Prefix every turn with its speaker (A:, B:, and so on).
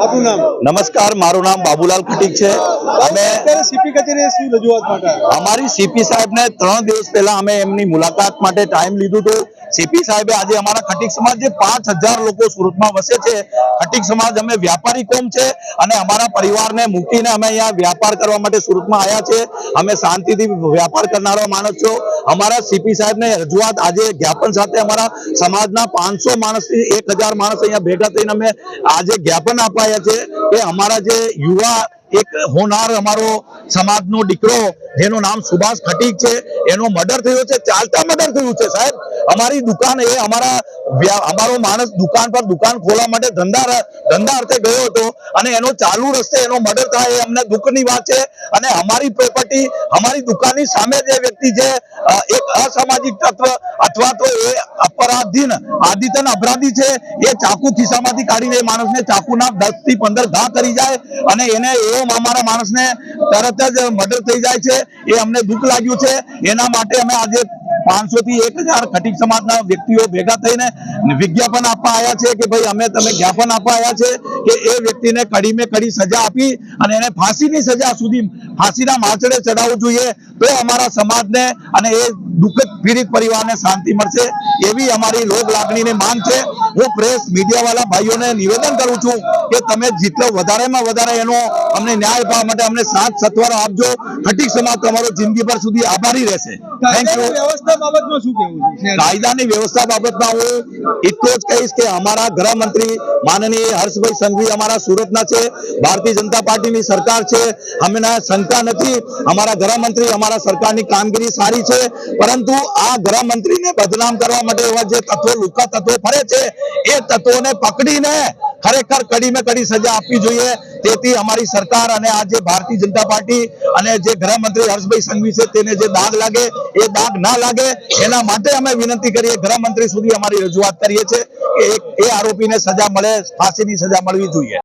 A: આપનું નામ.
B: નમસ્કાર મારું નામ બાબુલાલ ખટીક છે. અમે
A: સીપી કચેરીએ શું રજૂઆત માટે
B: અમારી સીપી સાહેબને ત્રણ દિવસ પહેલા અમે એમની મુલાકાત માટે ટાઈમ લીધું હતું. સીપી સાહેબે આજે અમારા ખટીક સમાજ જે પાંચ લોકો સુરતમાં વસે છે, ખટીક સમાજ અમે વ્યાપારી કોમ છે અને અમારા પરિવારને મૂકીને અમે અહીંયા વ્યાપાર કરવા માટે સુરતમાં આવ્યા છે. અમે શાંતિથી વ્યાપાર કરનારો માણસ છો. અમારા સીપી સાહેબને રજૂઆત આજે જ્ઞાપન સાથે અમારા સમાજના પાંચસો માણસથી એક માણસ અહીંયા ભેગા થઈને અમે આજે જ્ઞાપન અપાયા છે કે અમારા જે યુવા એક હોનાર અમારો સમાજનો દીકરો જેનું નામ સુભાષ ખટીક છે, એનો મર્ડર થયો છે, ચાલતા મર્ડર થયું છે, સાહેબ. અમારી દુકાન એ, અમારા અમારો માણસ દુકાન પર દુકાન ખોલવા માટે ધંધા ધંધા અર્થે ગયો હતો અને એનો ચાલુ રસ્તે એનો મર્ડર થાય એ અમને દુઃખની વાત છે. અને અમારી પ્રોપર્ટી અમારી દુકાનની સામે જે વ્યક્તિ છે એક અસામાજિક તત્વ અથવા તો એ અપરાધીન, આદિતન અપરાધી છે, એ ચાકુ ખિસ્સામાંથી કાઢીને એ માણસને ચાકુના દસથી પંદર ઘા કરી જાય અને એને એવો અમારા માણસને તરત જ મર્ડર થઈ જાય છે. એ અમને દુઃખ લાગ્યું છે. એના માટે અમે આજે પાંચસો થી એક હજાર ખટીક સમાજના વ્યક્તિઓ ભેગા થઈને વિજ્ઞાપન આપવા આવ્યા છે કે ભાઈ અમે તમે જ્ઞાપન આપવા આવ્યા છે કે એ વ્યક્તિને કડીમે કડી સજા આપી અને એને ફાંસીની સજા સુધી ફાંસીના માછડે ચડાવવું જોઈએ તો અમારા સમાજને અને એ દુઃખદ પીડિત પરિવારને શાંતિ મળશે એવી અમારી લોક લાગણીની માંગ છે. હું પ્રેસ મીડિયા વાળા ભાઈઓને નિવેદન કરું છું કે તમે જેટલો વધારેમાં વધારે એનો અમને ન્યાય પાવા માટે અમને સાથ સત્વરો આપજો. ખટીક સમાજ તમારો જિંદગી પર સુધી આભારી રહેશે. થેન્ક યુ
A: વ્યવસ્થા બાબતમાં શું
B: કાયદાની વ્યવસ્થા બાબતમાં હું એટલો જ કહીશ કે અમારા ગૃહમંત્રી માનનીય હર્ષભાઈ સંઘવી અમારા સુરતના છે, ભારતીય જનતા પાર્ટીની સરકાર છે. અમને શંકા નથી, અમારા ગૃહમંત્રી અમારા સરકારની કામગીરી સારી છે. પરંતુ આ ગૃહમંત્રીને બદનામ કરવા માટે એવા જે તત્વો, લુકા તત્વો ફરે છે, એ તત્વોને પકડીને ખરેખર કડીમાં કડી સજા આપવી જોઈએ. તેથી અમારી સરકાર અને આ જે ભારતીય જનતા પાર્ટી અને જે ગૃહમંત્રી હર્ષભાઈ સંઘવી છે, તેને જે દાગ લાગે, એ દાગ ના લાગે, એના માટે અમે વિનંતી કરીએ, ગૃહમંત્રી સુધી અમારી રજૂઆત કરીએ છીએ કે એ આરોપીને સજા મળે, ફાંસીની સજા મળવી જોઈએ.